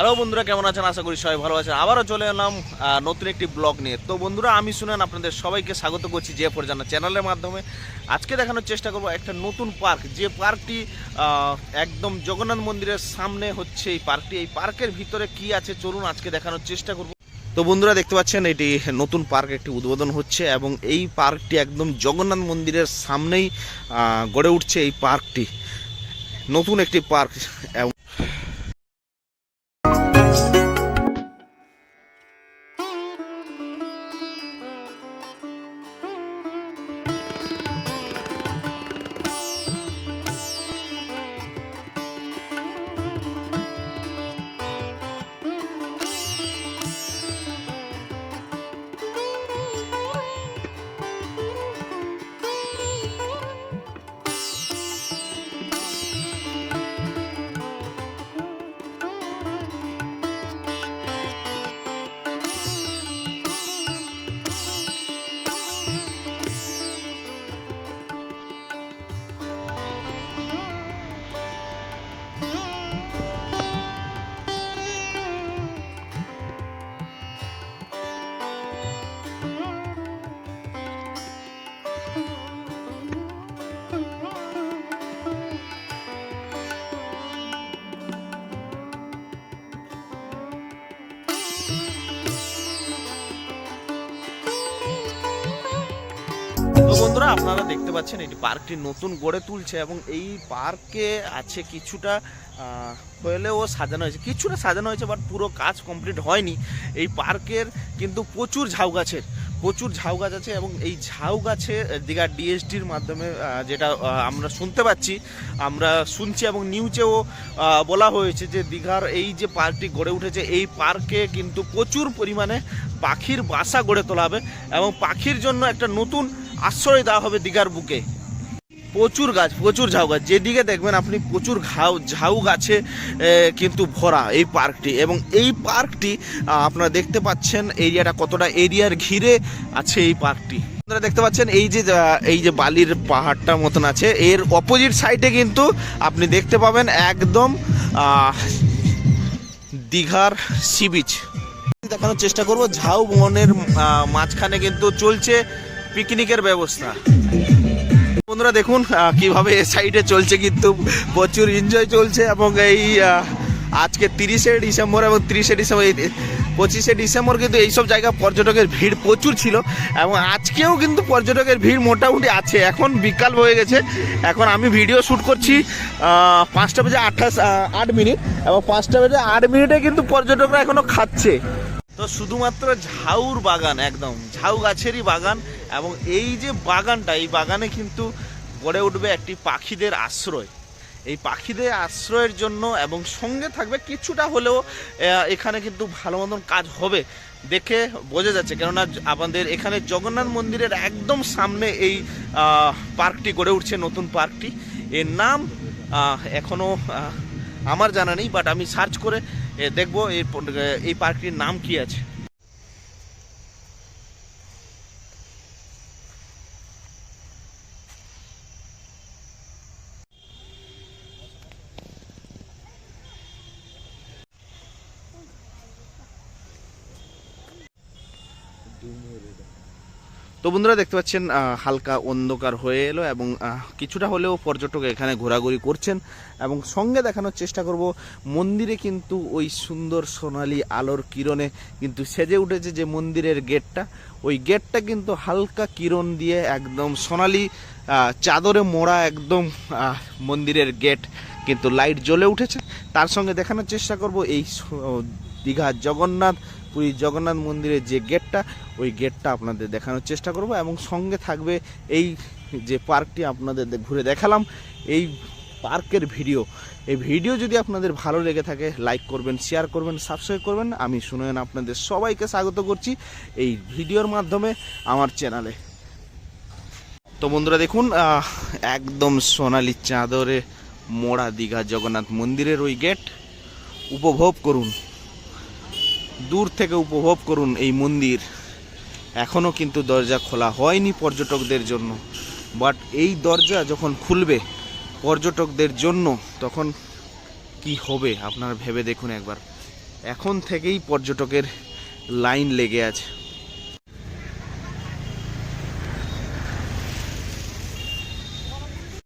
Hello বন্ধুরা, কেমন আছেন? আশা করি সবাই ভালো আছেন। আবারও চলে এলাম নতুন একটি ব্লগ নিয়ে। তো বন্ধুরা, আমি শুনেন আপনাদের সবাইকে স্বাগত করছি যে পরিচালনা চ্যানেলের মাধ্যমে। আজকে দেখানোর চেষ্টা করব একটা নতুন পার্ক। যে পার্কটি একদম জগন্নাথ মন্দিরের সামনে হচ্ছে এই পার্কটি। এই পার্কের ভিতরে কি আছে? চলুন আজকে দেখানোর চেষ্টা করব। তো বন্ধুরা, দেখতে পাচ্ছেন, এটি নতুন পার্ক, একটি উদ্বোধন হচ্ছে এবং এই পার্কটি একদম জগন্নাথ মন্দিরের সামনেই গড়ে উঠছে এই পার্কটি। নতুন একটি পার্ক। এবং বন্ধুরা, আপনারা দেখতে পাচ্ছেন এটি পার্কটি নতুন গড়ে তুলছে এবং এই পার্কে আছে কিছুটা হলেও সাজানো হয়েছে। কিছুটা সাজানো হয়েছে বাট পুরো কাজ কমপ্লিট হয়নি। এই পার্কের কিন্তু প্রচুর ঝাউ গাছের, প্রচুর ঝাউ গাছ আছে এবং এই ঝাউ গাছে দীঘা ডিএসডির মাধ্যমে যেটা আমরা শুনতে পাচ্ছি, আমরা শুনছি এবং নিউজেও বলা হয়েছে যে দীঘার এই যে পার্কটি গড়ে উঠেছে, এই পার্কে কিন্তু প্রচুর পরিমাণে পাখির বাসা গড়ে তোলা হবে এবং পাখির জন্য একটা নতুন আশ্রয় দেওয়া হবে দীঘার বুকে। প্রচুর গাছ, প্রচুর ঝাউ গাছ। যেদিকে দেখবেন আপনি প্রচুর ঘাউ, ঝাউ গাছে কিন্তু ভরা এই পার্কটি। এবং এই পার্কটি আপনারা দেখতে পাচ্ছেন এরিয়াটা কতটা এরিয়ার ঘিরে আছে এই পার্কটি। আপনারা দেখতে পাচ্ছেন এই যে এই যে বালির পাহাড়টার মতন আছে। এর অপোজিট সাইডে কিন্তু আপনি দেখতে পাবেন একদম দীঘার সি বিচ দেখানোর চেষ্টা করব। ঝাউ বনের মাঝখানে কিন্তু চলছে পিকনিকের ব্যবস্থা। বন্ধুরা দেখুন কীভাবে এ সাইডে চলছে কিন্তু প্রচুর এনজয় চলছে এবং এই আজকে তিরিশে ডিসেম্বর এবং তিরিশে ডিসেম্বর পঁচিশে ডিসেম্বর কিন্তু এইসব জায়গা পর্যটকের ভিড় প্রচুর ছিল এবং আজকেও কিন্তু পর্যটকের ভিড় মোটামুটি আছে। এখন বিকাল হয়ে গেছে। এখন আমি ভিডিও শ্যুট করছি পাঁচটা বেজে আঠাশ আট মিনিট এবং পাঁচটা বেজে আট মিনিটে কিন্তু পর্যটকরা এখনও খাচ্ছে। তো শুধুমাত্র ঝাউর বাগান, একদম ঝাউ গাছেরই বাগান। এবং এই যে বাগানটা, এই বাগানে কিন্তু গড়ে উঠবে একটি পাখিদের আশ্রয়। এই পাখিদের আশ্রয়ের জন্য এবং সঙ্গে থাকবে কিছুটা হলেও এখানে কিন্তু ভালো মতন কাজ হবে দেখে বোঝা যাচ্ছে। কেননা আমাদের এখানে জগন্নাথ মন্দিরের একদম সামনে এই পার্কটি গড়ে উঠছে, নতুন পার্কটি। এর নাম এখনও আমার জানা নেই বাট আমি সার্চ করে দেখব এই পার্কটির নাম কি আছে। তো বন্ধুরা দেখতে পাচ্ছেন হালকা অন্ধকার হয়ে এলো এবং কিছুটা হলেও পর্যটক এখানে ঘোরাঘুরি করছেন এবং সঙ্গে দেখানোর চেষ্টা করব, মন্দিরে কিন্তু ওই সুন্দর সোনালি আলোর কিরণে কিন্তু সেজে উঠেছে যে মন্দিরের গেটটা। ওই গেটটা কিন্তু হালকা কিরণ দিয়ে একদম সোনালি চাদরে মোড়া একদম মন্দিরের গেট কিন্তু লাইট জ্বলে উঠেছে। তার সঙ্গে দেখানোর চেষ্টা করব এই দীঘা জগন্নাথ পুরী জগন্নাথ মন্দিরের যে গেটটা, ওই গেটটা আপনাদের দেখানোর চেষ্টা করব এবং সঙ্গে থাকবে এই যে পার্কটি আপনাদের ঘুরে দেখালাম, এই পার্কের ভিডিও। এই ভিডিও যদি আপনাদের ভালো লেগে থাকে, লাইক করবেন, শেয়ার করবেন সাবস্ক্রাইব করবেন। আমি শুনেন আপনাদের সবাইকে স্বাগত করছি এই ভিডিওর মাধ্যমে আমার চ্যানেলে। তো বন্ধুরা দেখুন একদম সোনালি চাদরে মোড়া দীঘা জগন্নাথ মন্দিরের ওই গেট, উপভোগ করুন। দূর থেকে উপভোগ করুন এই মন্দির। এখনও কিন্তু দরজা খোলা হয়নি পর্যটকদের জন্য। বাট এই দরজা যখন খুলবে পর্যটকদের জন্য, তখন কি হবে? আপনারা ভেবে দেখুন একবার। এখন থেকেই পর্যটকের লাইন লেগে আছে।